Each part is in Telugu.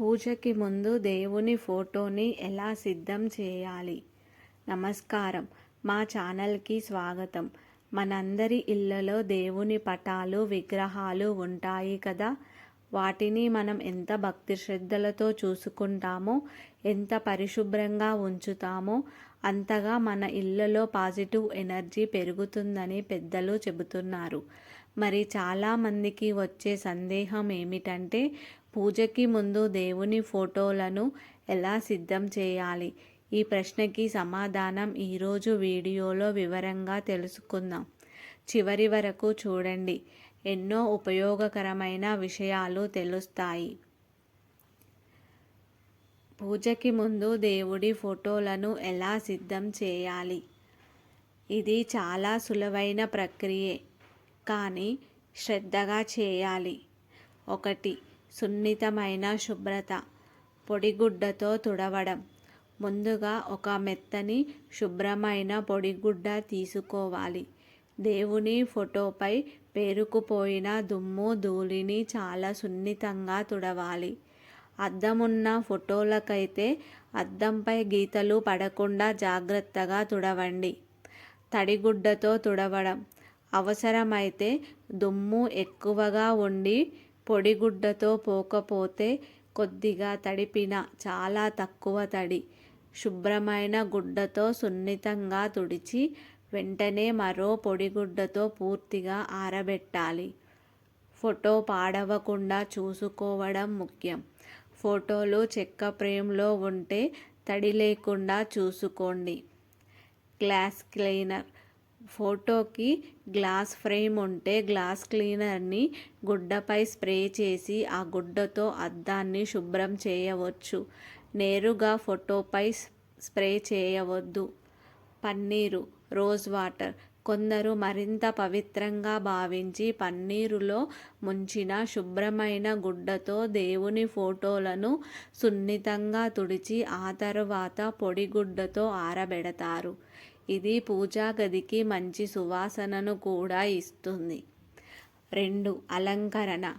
పూజకి ముందు దేవుని ఫోటోని ఎలా సిద్ధం చేయాలి? నమస్కారం. మా ఛానల్కి స్వాగతం. మనందరి ఇళ్ళలో దేవుని పటాలు విగ్రహాలు ఉంటాయి కదా? వాటిని మనం ఎంత భక్తి శ్రద్ధలతో చూసుకుంటామో ఎంత పరిశుభ్రంగా ఉంచుతామో అంతగా మన ఇళ్ళలో పాజిటివ్ ఎనర్జీ పెరుగుతుందని పెద్దలు చెబుతున్నారు. మరి చాలామందికి వచ్చే సందేహం ఏమిటంటే పూజకి ముందు దేవుని ఫోటోలను ఎలా సిద్ధం చేయాలి? ఈ ప్రశ్నకి సమాధానం ఈరోజు వీడియోలో వివరంగా తెలుసుకుందాం. చివరి వరకు చూడండి. ఎన్నో ఉపయోగకరమైన విషయాలు తెలుస్తాయి. పూజకి ముందు దేవుడి ఫోటోలను ఎలా సిద్ధం చేయాలి? ఇది చాలా సులువైన ప్రక్రియే. కానీ శ్రద్ధగా చేయాలి. ఒకటి సున్నితమైన శుభ్రత. పొడిగుడ్డతో తుడవడం. ముందుగా ఒక మెత్తని శుభ్రమైన పొడిగుడ్డ తీసుకోవాలి. దేవుని ఫోటోపై పేరుకుపోయిన దుమ్ము ధూళిని చాలా సున్నితంగా తుడవాలి. అద్దమున్న ఫోటోలకైతే అద్దంపై గీతలు పడకుండా జాగ్రత్తగా తుడవండి. తడిగుడ్డతో తుడవడం. అవసరమైతే దుమ్ము ఎక్కువగా ఉండి పొడిగుడ్డతో పోకపోతే కొద్దిగా తడిపిన చాలా తక్కువ తడి శుభ్రమైన గుడ్డతో సున్నితంగా తుడిచి వెంటనే మరో పొడిగుడ్డతో పూర్తిగా ఆరబెట్టాలి. ఫోటో పాడవకుండా చూసుకోవడం ముఖ్యం. ఫోటోలు చెక్క ఫ్రేమ్లో ఉంటే తడి లేకుండా చూసుకోండి. గ్లాస్ క్లీనర్ ఫోటోకి గ్లాస్ ఫ్రేమ్ ఉంటే గ్లాస్ క్లీనర్ని గుడ్డపై స్ప్రే చేసి ఆ గుడ్డతో అద్దాన్ని శుభ్రం చేయవచ్చు. నేరుగా ఫోటోపై స్ప్రే చేయవద్దు. పన్నీరు రోజ్ వాటర్ కొందరు మరింత పవిత్రంగా భావించి పన్నీరులో ముంచిన శుభ్రమైన గుడ్డతో దేవుని ఫోటోలను సున్నితంగా తుడిచి ఆ తరువాత పొడిగుడ్డతో ఆరబెడతారు. ఇది పూజా గదికి మంచి సువాసనను కూడా ఇస్తుంది. రెండు అలంకరణ.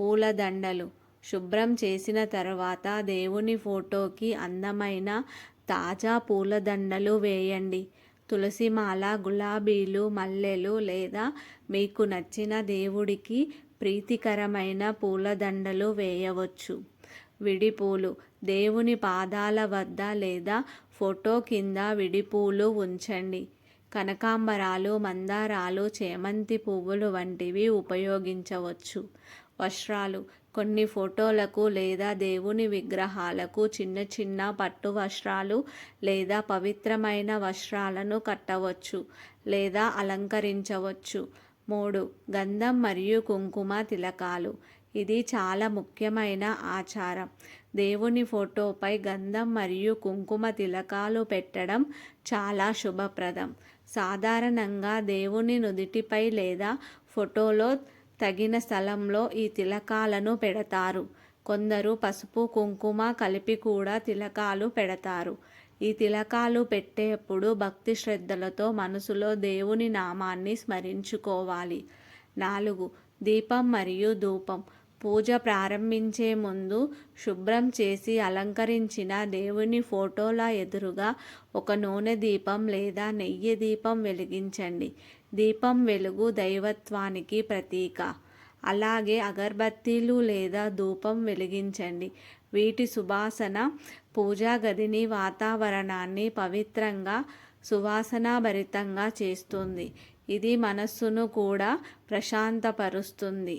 పూలదండలు. శుభ్రం చేసిన తర్వాత దేవుని ఫోటోకి అందమైన తాజా పూలదండలు వేయండి. తులసిమాల గులాబీలు మల్లెలు లేదా మీకు నచ్చిన దేవుడికి ప్రీతికరమైన పూలదండలు వేయవచ్చు. విడిపూలు. దేవుని పాదాల వద్ద లేదా ఫోటో కింద విడిపూలు ఉంచండి. కనకాంబరాలు మందారాలు చేమంతి పువ్వులు వంటివి ఉపయోగించవచ్చు. వస్త్రాలు. కొన్ని ఫోటోలకు లేదా దేవుని విగ్రహాలకు చిన్న చిన్న పట్టు వస్త్రాలు లేదా పవిత్రమైన వస్త్రాలను కట్టవచ్చు లేదా అలంకరించవచ్చు. మూడు. గంధం మరియు కుంకుమ తిలకాలు. ఇది చాలా ముఖ్యమైన ఆచారం. దేవుని ఫోటోపై గంధం మరియు కుంకుమ తిలకాలు పెట్టడం చాలా శుభప్రదం. సాధారణంగా దేవుని నుదిటిపై లేదా ఫోటోలో తగిన స్థలంలో ఈ తిలకాలను పెడతారు. కొందరు పసుపు కుంకుమ కలిపి కూడా తిలకాలు పెడతారు. ఈ తిలకాలు పెట్టేప్పుడు భక్తి శ్రద్ధలతో మనసులో దేవుని నామాన్ని స్మరించుకోవాలి. నాలుగు దీపం మరియు ధూపం. పూజ ప్రారంభించే ముందు శుభ్రం చేసి అలంకరించిన దేవుని ఫోటోల ఎదురుగా ఒక నూనె దీపం లేదా నెయ్యి దీపం వెలిగించండి. దీపం వెలుగు దైవత్వానికి ప్రతీక. అలాగే అగర్బత్తీలు లేదా ధూపం వెలిగించండి. వీటి సువాసన పూజా గదిని వాతావరణాన్ని పవిత్రంగా సువాసనాభరితంగా చేస్తుంది. ఇది మనస్సును కూడా ప్రశాంతపరుస్తుంది.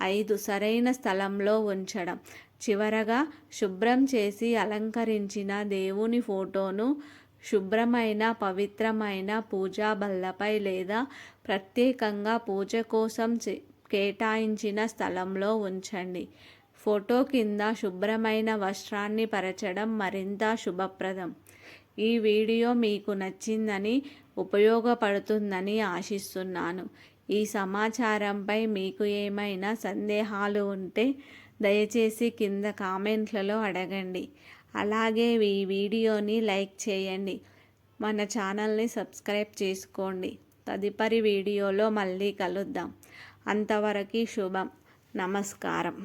ఐదు సరైన స్థలంలో ఉంచడం. చివరగా శుభ్రం చేసి అలంకరించిన దేవుని ఫోటోను శుభ్రమైన పవిత్రమైన పూజా బల్లపై లేదా ప్రత్యేకంగా పూజ కోసం కేటాయించిన స్థలంలో ఉంచండి. ఫోటో కింద శుభ్రమైన వస్త్రాన్ని పరచడం మరింత శుభప్రదం. ఈ వీడియో మీకు నచ్చిందని ఉపయోగపడుతుందని ఆశిస్తున్నాను. ఈ సమాచారంపై మీకు ఏమైనా సందేహాలు ఉంటే దయచేసి కింద కామెంట్లలో అడగండి. అలాగే ఈ వీడియోని లైక్ చేయండి. మన ఛానల్ని సబ్స్క్రైబ్ చేసుకోండి. తదుపరి వీడియోలో మళ్ళీ కలుద్దాం. అంతవరకు శుభం. నమస్కారం.